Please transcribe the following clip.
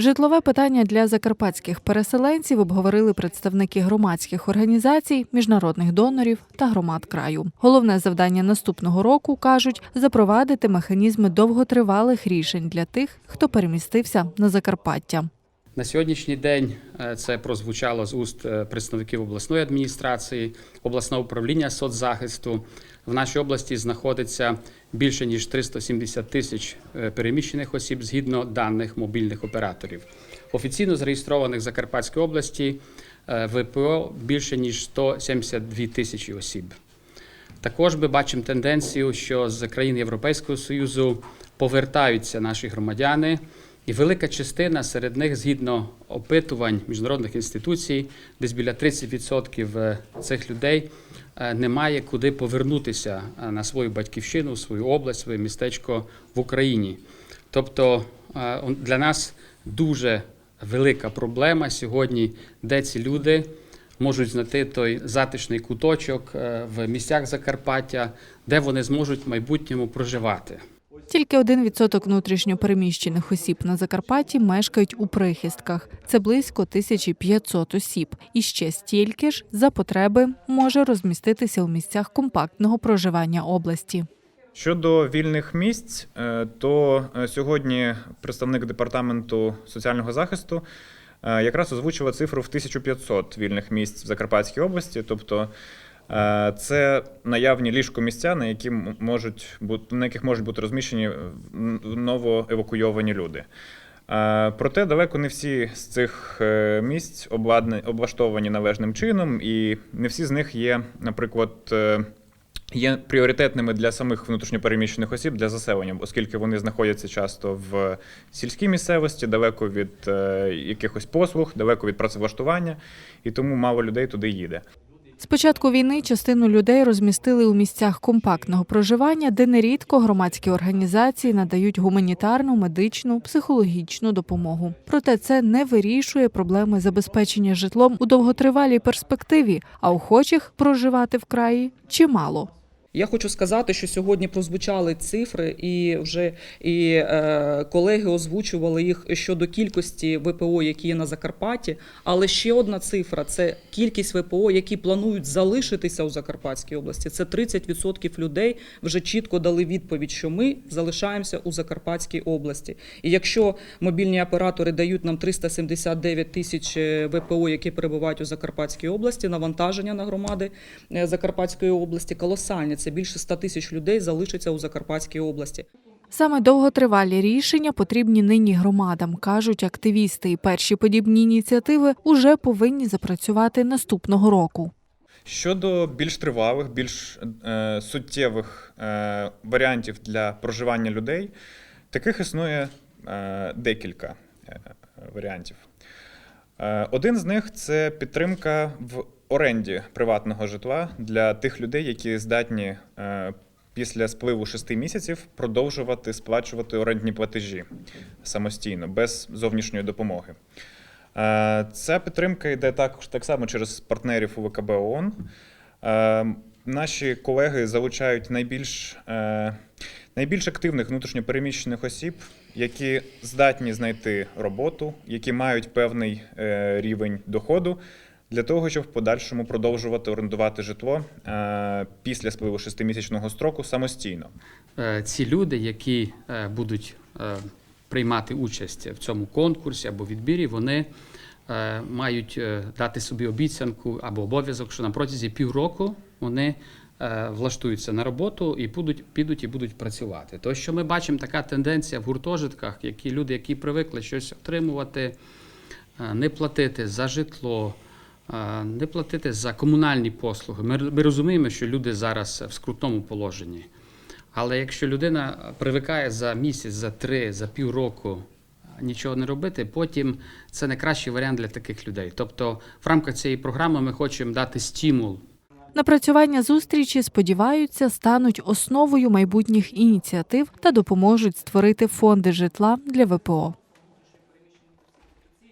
Житлове питання для закарпатських переселенців обговорили представники громадських організацій, міжнародних донорів та громад краю. Головне завдання наступного року кажуть запровадити механізми довготривалих рішень для тих, хто перемістився на Закарпаття. На сьогоднішній день е, це прозвучало з уст е, представників обласної адміністрації, обласного управління соцзахисту. В нашій області знаходиться більше ніж 370 тисяч е, переміщених осіб згідно даних мобільних операторів. Офіційно зареєстрованих в Закарпатській області ВПО більше ніж 172 тисячі осіб. Також ми бачимо тенденцію, що з країн Європейського Союзу повертаються наші громадяни, і велика частина серед них, згідно опитувань міжнародних інституцій, десь біля 30% цих людей е, немає куди повернутися е, на свою батьківщину, свою область, своє містечко в Україні. Тобто е, для нас дуже велика проблема сьогодні, де ці люди можуть знайти той затишний куточок е, в місцях Закарпаття, де вони зможуть в майбутньому проживати. Тільки один відсоток внутрішньопереміщених осіб на Закарпатті мешкають у прихистках. Це близько 1500 осіб. І ще стільки ж за потреби може розміститися у місцях компактного проживання області. Щодо вільних місць, е, то е, сьогодні представник департаменту соціального захисту е, якраз озвучував цифру в 1500 вільних місць в Закарпатській області. Тобто це наявні ліжкомісця, на які можуть на яких можуть бути розміщені е, новоевакуйовані люди. Е, Проте далеко не всі з цих е, місць облаштовані належним чином, і не всі з них є, наприклад, е, є пріоритетними для самих внутрішньопереміщених осіб для заселення, оскільки вони знаходяться часто в сільській місцевості, далеко від е, якихось послуг, далеко від працевлаштування, і тому мало людей туди їде. З початку війни частину людей розмістили у місцях компактного проживання, де нерідко громадські організації надають гуманітарну, медичну, психологічну допомогу. Проте це не вирішує проблеми забезпечення житлом у довготривалій перспективі, а охочих проживати в краї чимало. Я хочу сказати, що сьогодні прозвучали цифри, і вже і е, колеги озвучували їх щодо кількості ВПО, які є на Закарпатті. Але ще одна цифра це кількість ВПО, які планують залишитися у Закарпатській області. Це 30% людей вже чітко дали відповідь, що ми залишаємося у Закарпатській області. І якщо мобільні оператори дають нам 379 тисяч е, ВПО, які перебувають у Закарпатській області, навантаження на громади е, Закарпатської області колосальне. Це більше 100 тисяч людей залишиться у Закарпатській області. Саме довготривалі рішення потрібні нині громадам, кажуть активісти. І перші подібні ініціативи уже повинні запрацювати наступного року. Щодо більш тривалих, більш е, суттєвих е, варіантів для проживання людей, таких існує е, декілька е, варіантів. Е, один з них це підтримка в оренді приватного житла для тих людей, які здатні е, після спливу шести місяців продовжувати сплачувати орендні платежі самостійно, без зовнішньої допомоги. Е, Ця підтримка йде також так само через партнерів УВКБ ООН. Е, Наші колеги залучають найбільш, найбільш активних внутрішньопереміщених осіб, які здатні знайти роботу, які мають певний рівень доходу для того, щоб в подальшому продовжувати орендувати житло е, після спливу шестимісячного строку самостійно. Е, ці люди, які е, будуть приймати участь в цьому конкурсі або відбірі, вони мають дати собі обіцянку або обов'язок, що на протязі півроку вони влаштуються на роботу і будуть, підуть і будуть працювати. То, що ми бачимо, така тенденція в гуртожитках, які люди, які привикли щось отримувати, не платити за житло. Не платити за комунальні послуги. Ми, ми розуміємо, що люди зараз в скрутному положенні. Але якщо людина привикає за місяць, за три, за півроку нічого не робити, потім це найкращий варіант для таких людей. Тобто, в рамках цієї програми ми хочемо дати стимул Напрацювання зустрічі, сподіваються, стануть основою майбутніх ініціатив та допоможуть створити фонди житла для ВПО.